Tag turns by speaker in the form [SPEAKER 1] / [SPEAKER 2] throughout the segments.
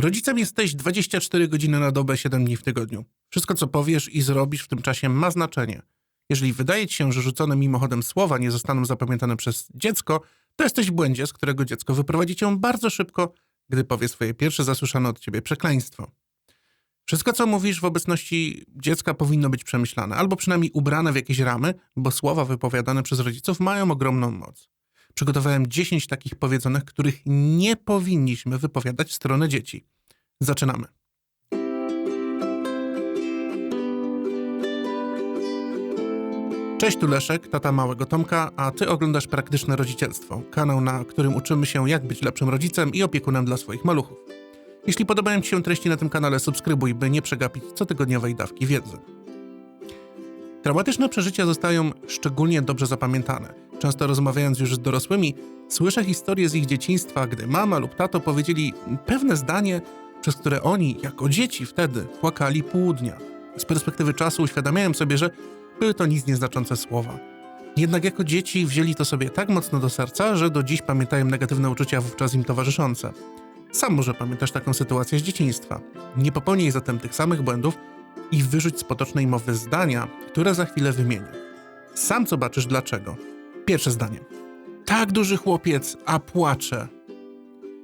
[SPEAKER 1] Rodzicem jesteś 24 godziny na dobę, 7 dni w tygodniu. Wszystko, co powiesz i zrobisz w tym czasie, ma znaczenie. Jeżeli wydaje ci się, że rzucone mimochodem słowa nie zostaną zapamiętane przez dziecko, to jesteś w błędzie, z którego dziecko wyprowadzi cię bardzo szybko, gdy powie swoje pierwsze zasłyszane od ciebie przekleństwo. Wszystko, co mówisz w obecności dziecka, powinno być przemyślane, albo przynajmniej ubrane w jakieś ramy, bo słowa wypowiadane przez rodziców mają ogromną moc. Przygotowałem 10 takich powiedzonych, których nie powinniśmy wypowiadać w stronę dzieci. Zaczynamy. Cześć, tu Leszek, tata małego Tomka, a ty oglądasz Praktyczne Rodzicielstwo, kanał, na którym uczymy się, jak być lepszym rodzicem i opiekunem dla swoich maluchów. Jeśli podobają Ci się treści na tym kanale, subskrybuj, by nie przegapić cotygodniowej dawki wiedzy. Traumatyczne przeżycia zostają szczególnie dobrze zapamiętane. Często rozmawiając już z dorosłymi, słyszę historie z ich dzieciństwa, gdy mama lub tato powiedzieli pewne zdanie, przez które oni, jako dzieci wtedy, płakali pół dnia. Z perspektywy czasu uświadamiałem sobie, że były to nic nieznaczące słowa. Jednak jako dzieci wzięli to sobie tak mocno do serca, że do dziś pamiętają negatywne uczucia wówczas im towarzyszące. Sam może pamiętasz taką sytuację z dzieciństwa. Nie popełnij zatem tych samych błędów i wyrzuć z potocznej mowy zdania, które za chwilę wymienię. Sam zobaczysz dlaczego. Pierwsze zdanie. Tak duży chłopiec, a płacze.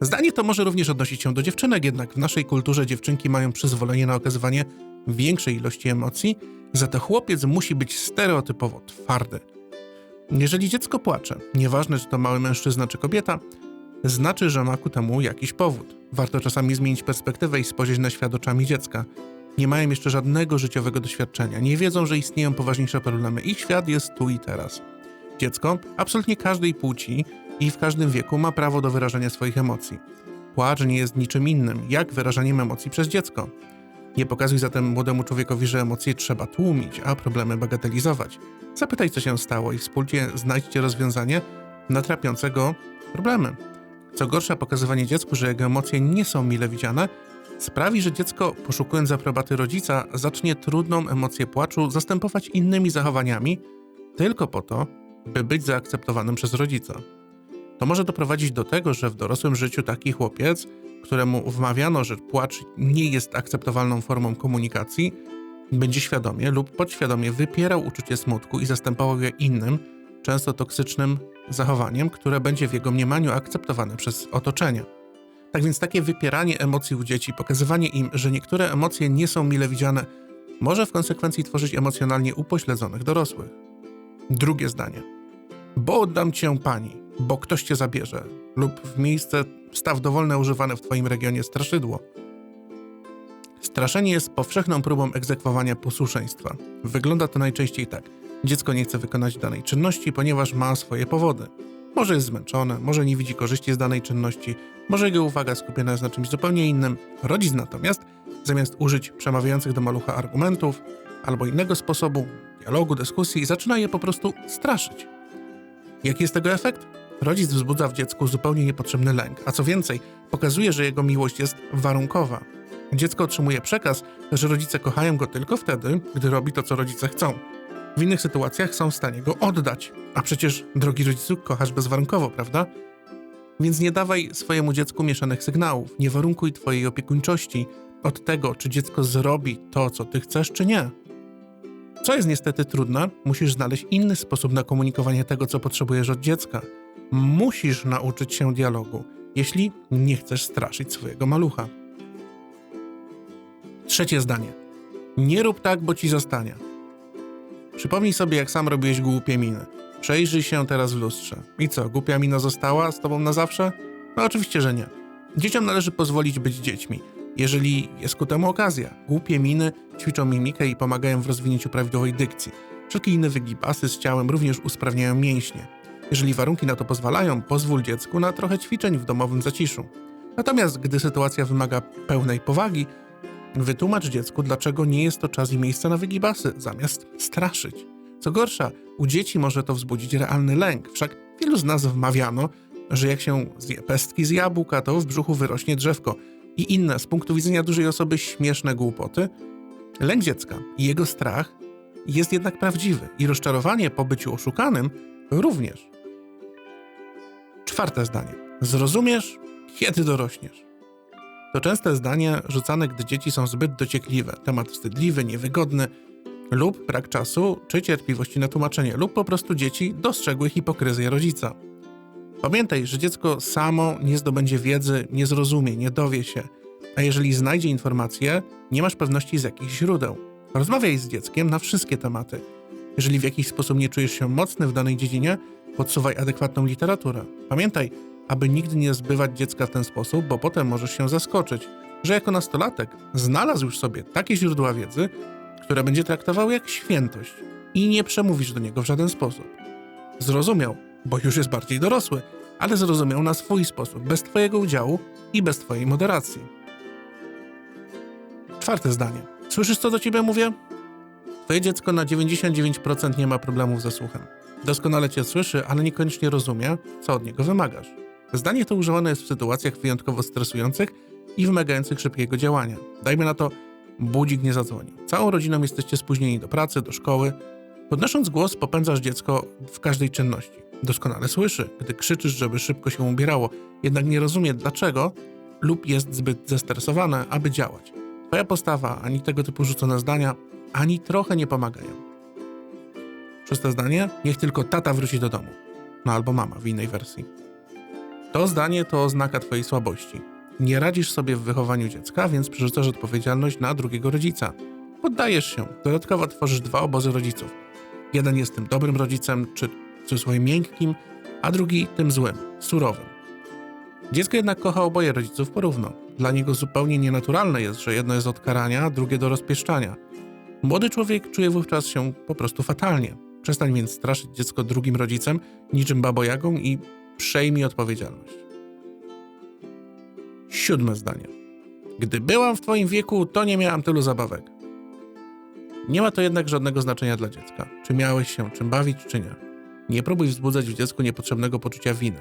[SPEAKER 1] Zdanie to może również odnosić się do dziewczynek, jednak w naszej kulturze dziewczynki mają przyzwolenie na okazywanie większej ilości emocji, za to chłopiec musi być stereotypowo twardy. Jeżeli dziecko płacze, nieważne czy to mały mężczyzna czy kobieta, znaczy, że ma ku temu jakiś powód. Warto czasami zmienić perspektywę i spojrzeć na świat oczami dziecka. Nie mają jeszcze żadnego życiowego doświadczenia, nie wiedzą, że istnieją poważniejsze problemy. Ich świat jest tu i teraz. Dziecko, absolutnie każdej płci i w każdym wieku ma prawo do wyrażania swoich emocji. Płacz nie jest niczym innym, jak wyrażaniem emocji przez dziecko. Nie pokazuj zatem młodemu człowiekowi, że emocje trzeba tłumić, a problemy bagatelizować. Zapytaj, co się stało i wspólnie znajdźcie rozwiązanie na trapiące go problemy. Co gorsza, pokazywanie dziecku, że jego emocje nie są mile widziane, sprawi, że dziecko, poszukując aprobaty rodzica, zacznie trudną emocję płaczu zastępować innymi zachowaniami, tylko po to, by być zaakceptowanym przez rodzica. To może doprowadzić do tego, że w dorosłym życiu taki chłopiec, któremu wmawiano, że płacz nie jest akceptowalną formą komunikacji, będzie świadomie lub podświadomie wypierał uczucie smutku i zastępował je innym, często toksycznym zachowaniem, które będzie w jego mniemaniu akceptowane przez otoczenie. Tak więc takie wypieranie emocji u dzieci, pokazywanie im, że niektóre emocje nie są mile widziane, może w konsekwencji tworzyć emocjonalnie upośledzonych dorosłych. Drugie zdanie. Bo oddam cię pani, bo ktoś cię zabierze, lub w miejsce staw dowolne używane w twoim regionie straszydło. Straszenie jest powszechną próbą egzekwowania posłuszeństwa. Wygląda to najczęściej tak. Dziecko nie chce wykonać danej czynności, ponieważ ma swoje powody. Może jest zmęczone, może nie widzi korzyści z danej czynności, może jego uwaga skupiona jest na czymś zupełnie innym. Rodzic natomiast, zamiast użyć przemawiających do malucha argumentów albo innego sposobu dialogu, dyskusji, zaczyna je po prostu straszyć. Jaki jest tego efekt? Rodzic wzbudza w dziecku zupełnie niepotrzebny lęk, a co więcej, pokazuje, że jego miłość jest warunkowa. Dziecko otrzymuje przekaz, że rodzice kochają go tylko wtedy, gdy robi to, co rodzice chcą. W innych sytuacjach są w stanie go oddać. A przecież, drogi rodzicu, kochasz bezwarunkowo, prawda? Więc nie dawaj swojemu dziecku mieszanych sygnałów, nie warunkuj twojej opiekuńczości od tego, czy dziecko zrobi to, co ty chcesz, czy nie. Co jest niestety trudne, musisz znaleźć inny sposób na komunikowanie tego, co potrzebujesz od dziecka. Musisz nauczyć się dialogu, jeśli nie chcesz straszyć swojego malucha. Trzecie zdanie. Nie rób tak, bo ci zostanie. Przypomnij sobie, jak sam robiłeś głupie miny. Przejrzyj się teraz w lustrze. I co, głupia mina została z tobą na zawsze? No oczywiście, że nie. Dzieciom należy pozwolić być dziećmi, jeżeli jest ku temu okazja. Głupie miny ćwiczą mimikę i pomagają w rozwinięciu prawidłowej dykcji. Wszelkie inne wygibasy z ciałem również usprawniają mięśnie. Jeżeli warunki na to pozwalają, pozwól dziecku na trochę ćwiczeń w domowym zaciszu. Natomiast gdy sytuacja wymaga pełnej powagi, wytłumacz dziecku, dlaczego nie jest to czas i miejsce na wygibasy, zamiast straszyć. Co gorsza, u dzieci może to wzbudzić realny lęk, wszak wielu z nas wmawiano, że jak się zje pestki z jabłka, to w brzuchu wyrośnie drzewko i inne z punktu widzenia dużej osoby śmieszne głupoty. Lęk dziecka i jego strach jest jednak prawdziwy i rozczarowanie po byciu oszukanym również. Czwarte zdanie. Zrozumiesz, kiedy dorośniesz. To częste zdanie rzucane, gdy dzieci są zbyt dociekliwe, temat wstydliwy, niewygodny, lub brak czasu czy cierpliwości na tłumaczenie, lub po prostu dzieci dostrzegły hipokryzję rodzica. Pamiętaj, że dziecko samo nie zdobędzie wiedzy, nie zrozumie, nie dowie się, a jeżeli znajdzie informacje, nie masz pewności z jakich źródeł. Rozmawiaj z dzieckiem na wszystkie tematy. Jeżeli w jakiś sposób nie czujesz się mocny w danej dziedzinie, podsuwaj adekwatną literaturę. Pamiętaj, aby nigdy nie zbywać dziecka w ten sposób, bo potem możesz się zaskoczyć, że jako nastolatek znalazł już sobie takie źródła wiedzy, które będzie traktował jak świętość i nie przemówisz do niego w żaden sposób. Zrozumiał, bo już jest bardziej dorosły, ale zrozumiał na swój sposób, bez Twojego udziału i bez Twojej moderacji. Czwarte zdanie. Słyszysz, co do Ciebie mówię? Twoje dziecko na 99% nie ma problemów ze słuchem. Doskonale Cię słyszy, ale niekoniecznie rozumie, co od niego wymagasz. Zdanie to używane jest w sytuacjach wyjątkowo stresujących i wymagających szybkiego działania. Dajmy na to, budzik nie zadzwonił. Całą rodziną jesteście spóźnieni do pracy, do szkoły. Podnosząc głos, popędzasz dziecko w każdej czynności. Doskonale słyszy, gdy krzyczysz, żeby szybko się ubierało, jednak nie rozumie dlaczego lub jest zbyt zestresowane, aby działać. Twoja postawa, ani tego typu rzucone zdania, ani trochę nie pomagają. Szóste zdanie, niech tylko tata wróci do domu. No albo mama w innej wersji. To zdanie to oznaka twojej słabości. Nie radzisz sobie w wychowaniu dziecka, więc przerzucasz odpowiedzialność na drugiego rodzica. Poddajesz się. Dodatkowo tworzysz dwa obozy rodziców. Jeden jest tym dobrym rodzicem, czy cudzysłowie miękkim, a drugi tym złym, surowym. Dziecko jednak kocha oboje rodziców porówno. Dla niego zupełnie nienaturalne jest, że jedno jest od karania, drugie do rozpieszczania. Młody człowiek czuje wówczas się po prostu fatalnie. Przestań więc straszyć dziecko drugim rodzicem, niczym babojagą i przejmij odpowiedzialność. Siódme zdanie. Gdy byłam w twoim wieku, to nie miałam tylu zabawek. Nie ma to jednak żadnego znaczenia dla dziecka. Czy miałeś się czym bawić, czy nie. Nie próbuj wzbudzać w dziecku niepotrzebnego poczucia winy.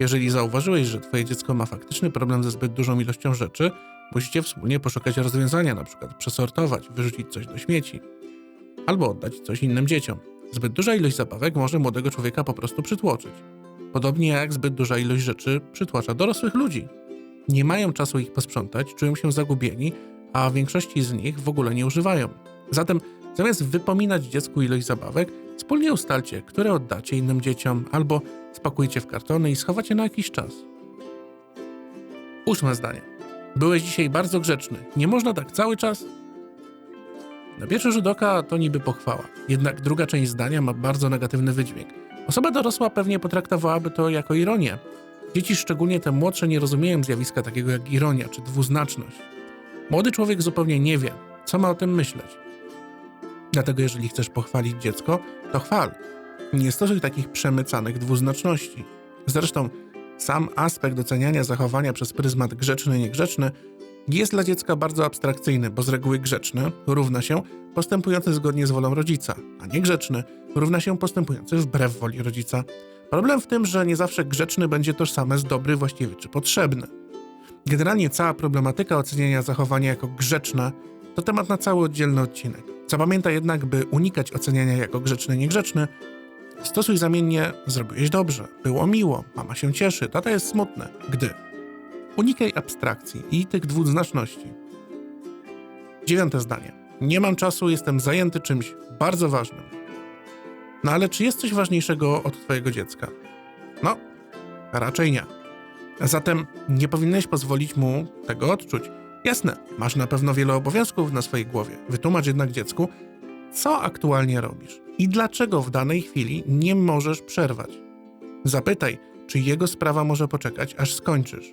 [SPEAKER 1] Jeżeli zauważyłeś, że twoje dziecko ma faktyczny problem ze zbyt dużą ilością rzeczy, musicie wspólnie poszukać rozwiązania, przykład przesortować, wyrzucić coś do śmieci, albo oddać coś innym dzieciom. Zbyt duża ilość zabawek może młodego człowieka po prostu przytłoczyć. Podobnie jak zbyt duża ilość rzeczy przytłacza dorosłych ludzi. Nie mają czasu ich posprzątać, czują się zagubieni, a większości z nich w ogóle nie używają. Zatem zamiast wypominać dziecku ilość zabawek, wspólnie ustalcie, które oddacie innym dzieciom, albo spakujcie w kartony i schowacie na jakiś czas. Ósme zdanie. Byłeś dzisiaj bardzo grzeczny. Nie można tak cały czas? Na pierwszy rzut oka to niby pochwała, jednak druga część zdania ma bardzo negatywny wydźwięk. Osoba dorosła pewnie potraktowałaby to jako ironię. Dzieci, szczególnie te młodsze, nie rozumieją zjawiska takiego jak ironia czy dwuznaczność. Młody człowiek zupełnie nie wie, co ma o tym myśleć. Dlatego, jeżeli chcesz pochwalić dziecko, to chwal. Nie stosuj takich przemycanych dwuznaczności. Zresztą, sam aspekt oceniania zachowania przez pryzmat grzeczny-niegrzeczny jest dla dziecka bardzo abstrakcyjny, bo z reguły grzeczny równa się postępujący zgodnie z wolą rodzica, a niegrzeczny równa się postępujący wbrew woli rodzica. Problem w tym, że nie zawsze grzeczny będzie tożsame z dobry, właściwy czy potrzebny. Generalnie cała problematyka oceniania zachowania jako grzeczne to temat na cały oddzielny odcinek. Zapamiętaj jednak, by unikać oceniania jako grzeczny, niegrzeczny, stosuj zamiennie zrobiłeś dobrze, było miło, mama się cieszy, tata jest smutny, gdy. Unikaj abstrakcji i tych dwuznaczności. Dziewiąte zdanie. Nie mam czasu, jestem zajęty czymś bardzo ważnym. No ale czy jest coś ważniejszego od twojego dziecka? No, raczej nie. Zatem nie powinieneś pozwolić mu tego odczuć. Jasne, masz na pewno wiele obowiązków na swojej głowie. Wytłumacz jednak dziecku, co aktualnie robisz i dlaczego w danej chwili nie możesz przerwać. Zapytaj, czy jego sprawa może poczekać, aż skończysz.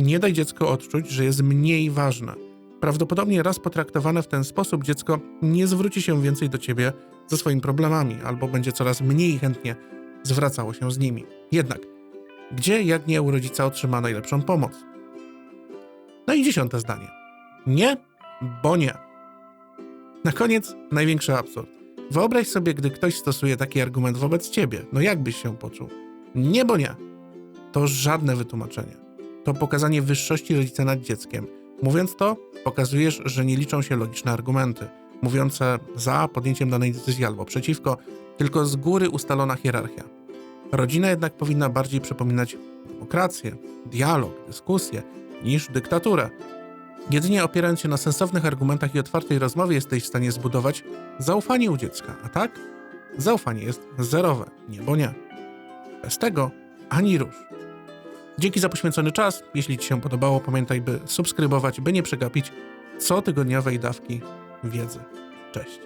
[SPEAKER 1] Nie daj dziecku odczuć, że jest mniej ważne. Prawdopodobnie raz potraktowane w ten sposób dziecko nie zwróci się więcej do ciebie ze swoimi problemami, albo będzie coraz mniej chętnie zwracało się z nimi. Jednak, gdzie jak nie u rodzica otrzyma najlepszą pomoc? I dziesiąte zdanie. Nie, bo nie. Na koniec największy absurd. Wyobraź sobie, gdy ktoś stosuje taki argument wobec ciebie. No jak byś się poczuł? Nie, bo nie. To żadne wytłumaczenie. To pokazanie wyższości rodzica nad dzieckiem. Mówiąc to, pokazujesz, że nie liczą się logiczne argumenty, mówiące za podjęciem danej decyzji albo przeciwko, tylko z góry ustalona hierarchia. Rodzina jednak powinna bardziej przypominać demokrację, dialog, dyskusję niż dyktaturę. Jedynie opierając się na sensownych argumentach i otwartej rozmowie jesteś w stanie zbudować zaufanie u dziecka, a tak? Zaufanie jest zerowe, nie bo nie. Bez tego ani rusz. Dzięki za poświęcony czas. Jeśli Ci się podobało, pamiętaj, by subskrybować, by nie przegapić cotygodniowej dawki wiedzy. Cześć.